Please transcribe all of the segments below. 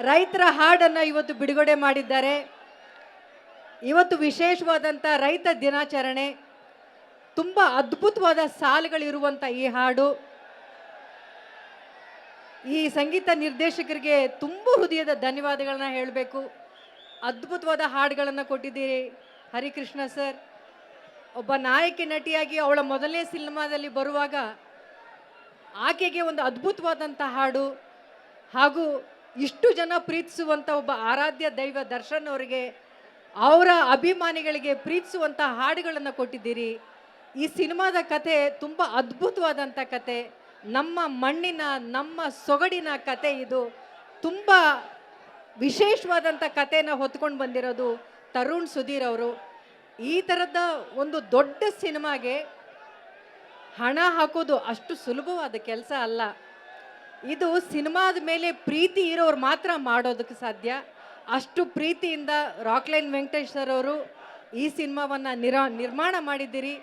ರೈತರ ಹಾಡನ್ನು ಇವತ್ತು ಬಿಡುಗಡೆ ಮಾಡಿದ್ದಾರೆ. ಇವತ್ತು ವಿಶೇಷವಾದಂಥ ರೈತ ದಿನಾಚರಣೆ, ತುಂಬ ಅದ್ಭುತವಾದ ಸಾಲುಗಳಿರುವಂಥ ಈ ಹಾಡು. ಈ ಸಂಗೀತ ನಿರ್ದೇಶಕರಿಗೆ ತುಂಬ ಹೃದಯದ ಧನ್ಯವಾದಗಳನ್ನ ಹೇಳಬೇಕು. ಅದ್ಭುತವಾದ ಹಾಡುಗಳನ್ನು ಕೊಟ್ಟಿದ್ದೀರಿ. ಹರಿಕೃಷ್ಣ ಸರ್, ಒಬ್ಬ ನಾಯಕಿ ನಟಿಯಾಗಿ ಅವಳ ಮೊದಲನೇ ಸಿನಿಮಾದಲ್ಲಿ ಬರುವಾಗ ಆಕೆಗೆ ಒಂದು ಅದ್ಭುತವಾದಂಥ ಹಾಡು. ಹಾಗೂ ಇಷ್ಟು ಜನ ಪ್ರೀತಿಸುವಂಥ ಒಬ್ಬ ಆರಾಧ್ಯ ದೈವ ದರ್ಶನ್ ಅವರಿಗೆ, ಅವರ ಅಭಿಮಾನಿಗಳಿಗೆ ಪ್ರೀತಿಸುವಂಥ ಹಾಡುಗಳನ್ನು ಕೊಟ್ಟಿದ್ದೀರಿ. ಈ ಸಿನಿಮಾದ ಕತೆ ತುಂಬ ಅದ್ಭುತವಾದಂಥ ಕತೆ. ನಮ್ಮ ಮಣ್ಣಿನ, ನಮ್ಮ ಸೊಗಡಿನ ಕತೆ ಇದು. ತುಂಬ ವಿಶೇಷವಾದಂಥ ಕತೆನ ಹೊತ್ಕೊಂಡು ಬಂದಿರೋದು ತರುಣ್ ಸುಧೀರ್ ಅವರು. ಈ ಥರದ ಒಂದು ದೊಡ್ಡ ಸಿನಿಮಾಗೆ ಹಣ ಹಾಕೋದು ಅಷ್ಟು ಸುಲಭವಾದ ಕೆಲಸ ಅಲ್ಲ. ಇದು ಸಿನಿಮಾದ ಮೇಲೆ ಪ್ರೀತಿ ಇರೋರು ಮಾತ್ರ ಮಾಡೋದಕ್ಕೆ ಸಾಧ್ಯ. ಅಷ್ಟು ಪ್ರೀತಿಯಿಂದ ರಾಕ್ಲೈನ್ ವೆಂಕಟೇಶ್ ಸರ್ ಅವರು ಈ ಸಿನಿಮಾವನ್ನು ನಿರ, ನಿರ್ಮಾಣ ಮಾಡಿದ್ದೀರಿ.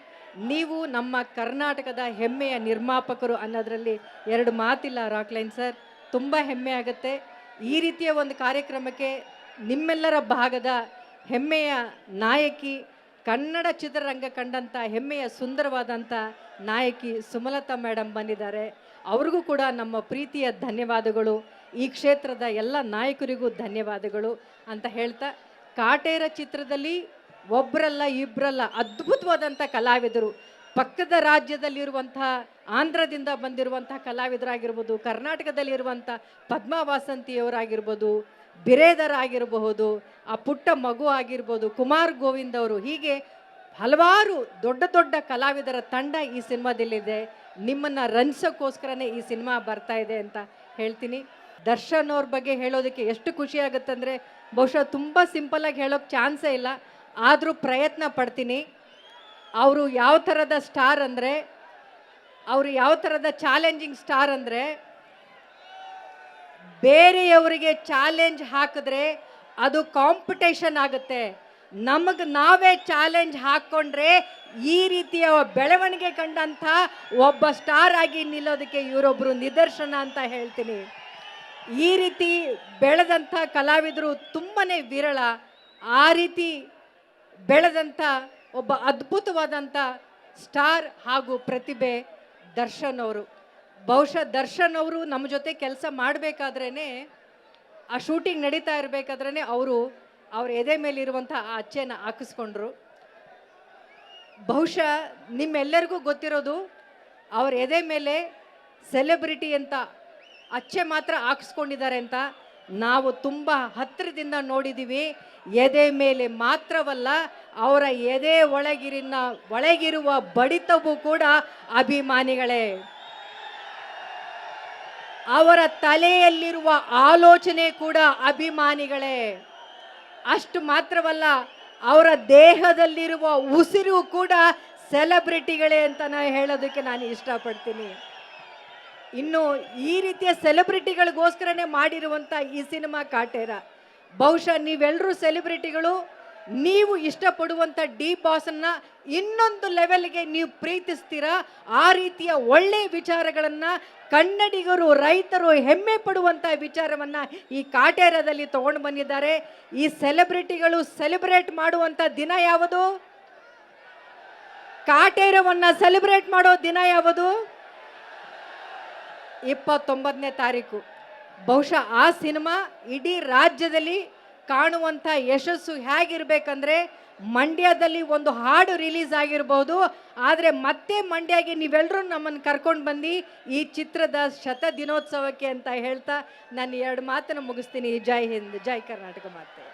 ನೀವು ನಮ್ಮ ಕರ್ನಾಟಕದ ಹೆಮ್ಮೆಯ ನಿರ್ಮಾಪಕರು ಅನ್ನೋದರಲ್ಲಿ ಎರಡು ಮಾತಿಲ್ಲ ರಾಕ್ಲೈನ್ ಸರ್. ತುಂಬ ಹೆಮ್ಮೆ ಆಗುತ್ತೆ. ಈ ರೀತಿಯ ಒಂದು ಕಾರ್ಯಕ್ರಮಕ್ಕೆ ನಿಮ್ಮೆಲ್ಲರ ಭಾಗದ ಹೆಮ್ಮೆಯ ನಾಯಕಿ, ಕನ್ನಡ ಚಿತ್ರರಂಗ ಕಂಡಂಥ ಹೆಮ್ಮೆಯ ಸುಂದರವಾದಂಥ ನಾಯಕಿ ಸುಮಲತಾ ಮೇಡಮ್ ಬಂದಿದ್ದಾರೆ. ಅವ್ರಿಗೂ ಕೂಡ ನಮ್ಮ ಪ್ರೀತಿಯ ಧನ್ಯವಾದಗಳು, ಈ ಕ್ಷೇತ್ರದ ಎಲ್ಲ ನಾಯಕರಿಗೂ ಧನ್ಯವಾದಗಳು ಅಂತ ಹೇಳ್ತಾ, ಕಾಟೇರ ಚಿತ್ರದಲ್ಲಿ ಒಬ್ಬರಲ್ಲ ಇಬ್ಬರಲ್ಲ ಅದ್ಭುತವಾದಂಥ ಕಲಾವಿದರು. ಪಕ್ಕದ ರಾಜ್ಯದಲ್ಲಿರುವಂತಹ ಆಂಧ್ರದಿಂದ ಬಂದಿರುವಂಥ ಕಲಾವಿದರಾಗಿರ್ಬೋದು, ಕರ್ನಾಟಕದಲ್ಲಿರುವಂಥ ಪದ್ಮಾ ವಾಸಂತಿಯವರಾಗಿರ್ಬೋದು ಬಿರೇದರ್ ಆಗಿರಬಹುದು, ಆ ಪುಟ್ಟ ಮಗು ಆಗಿರ್ಬೋದು, ಕುಮಾರ್ ಗೋವಿಂದ್ ಅವರು ಹೀಗೆ ಹಲವಾರು ದೊಡ್ಡ ದೊಡ್ಡ ಕಲಾವಿದರ ತಂಡ ಈ ಸಿನಿಮಾದಲ್ಲಿದೆ. ನಿಮ್ಮನ್ನು ರಂಜಿಸೋಕ್ಕೋಸ್ಕರನೇ ಈ ಸಿನಿಮಾ ಬರ್ತಾ ಇದೆ ಅಂತ ಹೇಳ್ತೀನಿ. ದರ್ಶನ್ ಅವ್ರ ಬಗ್ಗೆ ಹೇಳೋದಕ್ಕೆ ಎಷ್ಟು ಖುಷಿ ಆಗುತ್ತಂದರೆ ಬಹುಶಃ ತುಂಬ ಸಿಂಪಲಾಗಿ ಹೇಳೋಕ್ಕೆ ಚಾನ್ಸೇ ಇಲ್ಲ. ಆದರೂ ಪ್ರಯತ್ನ ಪಡ್ತೀನಿ. ಅವರು ಯಾವ ಥರದ ಸ್ಟಾರ್ ಅಂದರೆ, ಅವರು ಯಾವ ಥರದ ಚಾಲೆಂಜಿಂಗ್ ಸ್ಟಾರ್ ಅಂದರೆ, ಬೇರೆಯವರಿಗೆ ಚಾಲೆಂಜ್ ಹಾಕಿದ್ರೆ ಅದು ಕಾಂಪಿಟೇಷನ್ ಆಗುತ್ತೆ. ನಮಗೆ ನಾವೇ ಚಾಲೆಂಜ್ ಹಾಕ್ಕೊಂಡ್ರೆ ಈ ರೀತಿಯ ಬೆಳವಣಿಗೆ ಕಂಡಂಥ ಒಬ್ಬ ಸ್ಟಾರ್ ಆಗಿ ನಿಲ್ಲೋದಕ್ಕೆ ಇವರೊಬ್ಬರು ನಿದರ್ಶನ ಅಂತ ಹೇಳ್ತೀನಿ. ಈ ರೀತಿ ಬೆಳೆದಂಥ ಕಲಾವಿದರು ತುಂಬಾ ವಿರಳ. ಆ ರೀತಿ ಬೆಳೆದಂಥ ಒಬ್ಬ ಅದ್ಭುತವಾದಂಥ ಸ್ಟಾರ್ ಹಾಗೂ ಪ್ರತಿಭೆ ದರ್ಶನ್ ಅವರು. ಬಹುಶಃ ದರ್ಶನ್ ಅವರು ನಮ್ಮ ಜೊತೆ ಕೆಲಸ ಮಾಡಬೇಕಾದ್ರೇ ಆ ಶೂಟಿಂಗ್ ನಡೀತಾ ಇರಬೇಕಾದ್ರೇ ಅವರು ಅವ್ರ ಎದೆ ಮೇಲಿರುವಂಥ ಆ ಅಚ್ಚೆನ ಹಾಕಿಸ್ಕೊಂಡ್ರು. ಬಹುಶಃ ನಿಮ್ಮೆಲ್ಲರಿಗೂ ಗೊತ್ತಿರೋದು ಅವ್ರ ಎದೆ ಮೇಲೆ ಸೆಲೆಬ್ರಿಟಿ ಅಂತ ಅಚ್ಚೆ ಮಾತ್ರ ಹಾಕಿಸ್ಕೊಂಡಿದ್ದಾರೆ ಅಂತ ನಾವು ತುಂಬ ಹತ್ತಿರದಿಂದ ನೋಡಿದ್ದೀವಿ ಎದೆ ಮೇಲೆ ಮಾತ್ರವಲ್ಲ, ಅವರ ಎದೆ ಒಳಗಿರಿನ, ಒಳಗಿರುವ ಬಡಿತವೂ ಕೂಡ ಅಭಿಮಾನಿಗಳೇ. ಅವರ ತಲೆಯಲ್ಲಿರುವ ಆಲೋಚನೆ ಕೂಡ ಅಭಿಮಾನಿಗಳೇ. ಅಷ್ಟು ಮಾತ್ರವಲ್ಲ ಅವರ ದೇಹದಲ್ಲಿರುವ ಉಸಿರು ಕೂಡ ಸೆಲೆಬ್ರಿಟಿಗಳೇ ಅಂತ ನಾನು ಹೇಳೋದಕ್ಕೆ ನಾನು ಇಷ್ಟಪಡ್ತೀನಿ. ಇನ್ನು ಈ ರೀತಿಯ ಸೆಲೆಬ್ರಿಟಿಗಳಿಗೋಸ್ಕರನೇ ಮಾಡಿರುವಂಥ ಈ ಸಿನಿಮಾ ಕಾಟೇರ. ಬಹುಶಃ ನೀವೆಲ್ಲರೂ ಸೆಲೆಬ್ರಿಟಿಗಳು ನೀವು ಇಷ್ಟಪಡುವಂಥ ಡಿ ಬಾಸನ್ನ ಇನ್ನೊಂದು ಲೆವೆಲ್ಗೆ ನೀವು ಪ್ರೀತಿಸ್ತೀರಾ? ಆ ರೀತಿಯ ಒಳ್ಳೆಯ ವಿಚಾರಗಳನ್ನು ಕನ್ನಡಿಗರು, ರೈತರು ಹೆಮ್ಮೆ ಪಡುವಂಥ ವಿಚಾರವನ್ನು ಈ ಕಾಟೇರದಲ್ಲಿ ತಗೊಂಡು ಬಂದಿದ್ದಾರೆ. ಈ ಸೆಲೆಬ್ರಿಟಿಗಳು ಸೆಲೆಬ್ರೇಟ್ ಮಾಡುವಂಥ ದಿನ ಯಾವುದು? ಕಾಟೇರವನ್ನು ಸೆಲೆಬ್ರೇಟ್ ಮಾಡೋ ದಿನ ಯಾವುದು? ಇಪ್ಪತ್ತೊಂಬತ್ತನೇ ತಾರೀಕು. ಬಹುಶಃ ಆ ಸಿನಿಮಾ ಇಡೀ ರಾಜ್ಯದಲ್ಲಿ ಕಾಣುವಂಥ ಯಶಸ್ಸು ಹೇಗಿರ್ಬೇಕಂದ್ರೆ ಮಂಡ್ಯದಲ್ಲಿ ಒಂದು ಹಾಡು ರಿಲೀಸ್ ಆಗಿರ್ಬೋದು. ಆದರೆ ಮತ್ತೆ ಮಂಡ್ಯಗೆ ನೀವೆಲ್ಲರೂ ನಮ್ಮನ್ನು ಕರ್ಕೊಂಡು ಬಂದು ಈ ಚಿತ್ರದ ಶತ ದಿನೋತ್ಸವಕ್ಕೆ ಅಂತ ಹೇಳ್ತಾ ನಾನು ಎರಡು ಮಾತನ್ನು ಮುಗಿಸ್ತೀನಿ. ಜೈ ಹಿಂದ್, ಜೈ ಕರ್ನಾಟಕ ಮಾತೆ.